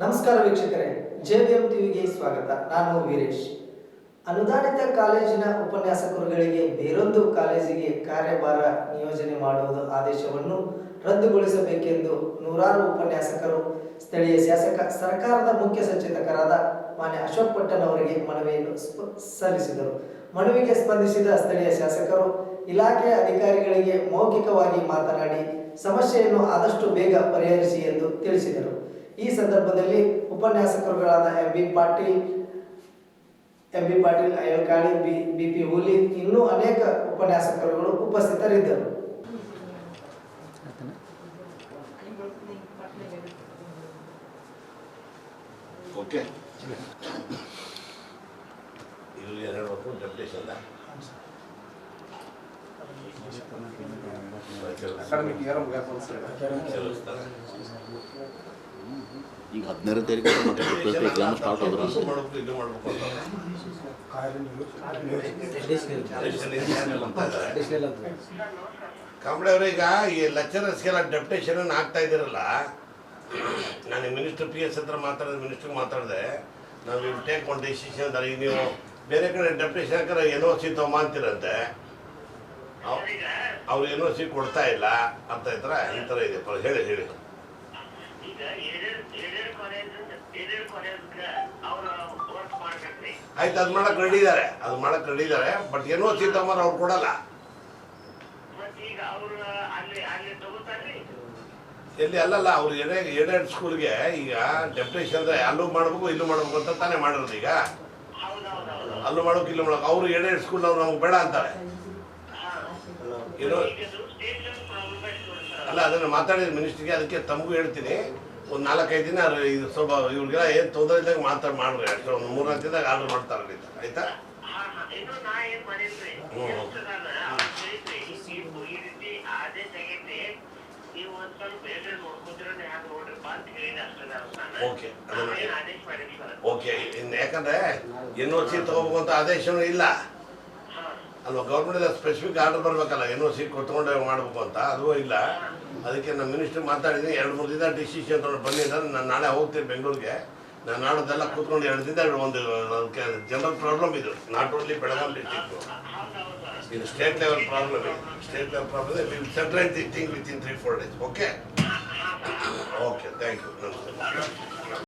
ನಮಸ್ಕಾರ ವೀಕ್ಷಕರೇ, ಜೆಬಿಎಂ ಟಿವಿಗೆ ಸ್ವಾಗತ. ನಾನು ವೀರೇಶ್. ಅನುದಾನಿತ ಕಾಲೇಜಿನ ಉಪನ್ಯಾಸಕರುಗಳಿಗೆ ಬೇರೊಂದು ಕಾಲೇಜಿಗೆ ಕಾರ್ಯಭಾರ ನಿಯೋಜನೆ ಮಾಡುವುದು ಆದೇಶವನ್ನು ರದ್ದುಗೊಳಿಸಬೇಕೆಂದು ನೂರಾರು ಉಪನ್ಯಾಸಕರು, ಸ್ಥಳೀಯ ಶಾಸಕ, ಸರ್ಕಾರದ ಮುಖ್ಯ ಸಚೇತಕರಾದ ಮಾನ್ಯ ಅಶೋಕ್ ಪಟ್ಟಣ್ ಅವರಿಗೆ ಮನವಿಯನ್ನು ಸಲ್ಲಿಸಿದರು. ಮನವಿಗೆ ಸ್ಪಂದಿಸಿದ ಸ್ಥಳೀಯ ಶಾಸಕರು, ಇಲಾಖೆಯ ಅಧಿಕಾರಿಗಳಿಗೆ ಮೌಖಿಕವಾಗಿ ಮಾತನಾಡಿ, ಸಮಸ್ಯೆಯನ್ನು ಆದಷ್ಟು ಬೇಗ ಪರಿಹರಿಸಿ ಎಂದು ತಿಳಿಸಿದರು. ಈ ಸಂದರ್ಭದಲ್ಲಿ ಉಪನ್ಯಾಸಕರುಗಳಾದ M B Patil M B Patil ಅಯ್ಯಲ್ಕಾಳಿ B B P ಹುಲಿ ಇನ್ನೂ ಅನೇಕ ಉಪನ್ಯಾಸಕರುಗಳು ಉಪಸ್ಥಿತರಿದ್ದರು ಓಕೆ ಇದು ಏನು ಹೇಳ್ಬೇಕು ಡೆಪ್ಟೇಷನ್ ಅಕಾಡೆಮಿಕ್ ಇಯರ್ ಮುಗಿಯಕ್ಕೆ ಈಗ ಹದಿನೈದು ತಾರೀಕು ಮತ್ತೆ ಪ್ರತಿ ಎಕ್ಸಾಮ್ ಸ್ಟಾರ್ಟ್ ಆದ್ರೆ ಕಂಬಳೆ ಅವರು ಈಗ ಅಂತ ಅವ್ರೀಗ ಈ ಲೆಕ್ಚರರ್ಸ್ಗೆಲ್ಲ ಡೆಪ್ಟೇಷನ್ ಆಗ್ತಾ ಇದ್ದೀರಲ್ಲ? ನಾನು ಮಿನಿಸ್ಟರ್ ಪಿ ಎಸ್ ಹತ್ರ ಮಾತಾಡಿದ ಮಿನಿಸ್ಟರ್ ಮಾತಾಡಿದೆ. ನಾವು ಇಲ್ಲಿ ಟೇಕ್ ಒನ್ ಡಿಸಿಷನ್ ಈಗ ನೀವು ಬೇರೆ ಕಡೆ ಡೆಪ್ಟೇಷನ್ ಹಾಕಿದ್ರೆ ಎನ್ ಓ ಸಿ ತೊಗೊಂಬಂತೀರಂತೆ ಅವ್ರು ಎನ್ ಒ ಸಿ ಕೊಡ್ತಾ ಇಲ್ಲ ಅರ್ಥ ಆಯ್ತರ ಈ ಥರ ಇದೆ. ಹೇಳಿ ಹೇಳಿ. ಆಯ್ತು ಅದು ಮಾಡಕ್ ರೆಡಿ ಇದ್ದಾರೆ ಅದು ಮಾಡಕ್ ರೆಡಿ ಇದ್ದಾರೆ ಬಟ್ ಏನೋ ಒ ಸಿ ತೊಗೊಂಬಾರ ಅವ್ರು ಕೊಡಲ್ಲ ಎಲ್ಲಿ ಅಲ್ಲಲ್ಲ ಅವ್ರು ಎಡೆ ಎಡೆಡ್ ಸ್ಕೂಲ್ಗೆ ಈಗ ಡೆಪ್ಟೇಷನ್ ಅಂದ್ರೆ ಅಲ್ಲೂ ಮಾಡ್ಬೇಕು ಇಲ್ಲೂ ಮಾಡ್ಬೇಕು ಅಂತ ತಾನೇ ಮಾಡಿರೋದು ಈಗ. ಅಲ್ಲೂ ಮಾಡೋಕೆ ಇಲ್ಲೂ ಮಾಡೋಕೆ ಅವ್ರು ಎಡೆಡ್ ಸ್ಕೂಲ್ ಅವ್ರು ನಮ್ಗೆ ಬೇಡ ಅಂತಾರೆ. ಏನೋ ಅಲ್ಲ ಅದನ್ನು ಮಾತಾಡಿದ ಮಿನಿಸ್ಟ್ರಿಗೆ ಅದಕ್ಕೆ ತಮಗೂ ಹೇಳ್ತೀನಿ. ಒಂದು ನಾಲ್ಕೈದು ದಿನ ಇದು ಸ್ವಲ್ಪ ಇವ್ರಿಗೆಲ್ಲ ಏನು ತೊಂದರೆ ಇದ್ದಾಗ ಮಾತಾಡಿ ಮಾಡ್ರಿ. ಅಷ್ಟೇ ಒಂದು ಮೂರ್ನಾಲ್ಕು ದಿನದಾಗ ಆರ್ಡರ್ ಮಾಡ್ತಾರೆ ಆಯ್ತಾ? ಸರ್ ಓಕೆ ಇನ್ನು ಯಾಕಂದ್ರೆ ತಗೋಬೇಕು ಅಂತ ಆದೇಶನೂ ಇಲ್ಲ. ಅಲ್ವಾ? ಗೌರ್ಮೆಂಟ್ ಸ್ಪೆಸಿಫಿಕ್ ಆರ್ಡರ್ ಬರಬೇಕಲ್ಲ ಏನೋ ಸೀಟ್ ಸಿ ಕೊತ್ಕೊಂಡು ಮಾಡಬೇಕು ಅಂತ? ಅದು ಇಲ್ಲ. ಅದಕ್ಕೆ ನಮ್ಮ ಮಿನಿಸ್ಟರ್ ಮಾತಾಡಿದ್ದೀನಿ ಎರಡು, ಮೂರು ದಿನ ಡಿಸಿಷನ್ ತೊಗೊಂಡು ಬಂದಿದ್ದಾರೆ ನಾನು ನಾಳೆ ಹೋಗ್ತೀನಿ ಬೆಂಗಳೂರಿಗೆ. ನಾನು ನಾಡೋದೆಲ್ಲ ಕೂತ್ಕೊಂಡು ಎರಡು ದಿನ ಒಂದು, ಅದಕ್ಕೆ ಜನರಲ್ ಪ್ರಾಬ್ಲಮ್ ಇದು. ನಾಟ್ ಓನ್ಲಿ ಬೆಳಗಾವಿ ಡಿಸ್ಟಿಕ್ ಇದು ಸ್ಟೇಟ್ ಲೆವೆಲ್ ಪ್ರಾಬ್ಲಮ್ ಇದು. State level problem will set right the thing within three four days okay okay thank you ನಮಸ್ತೆ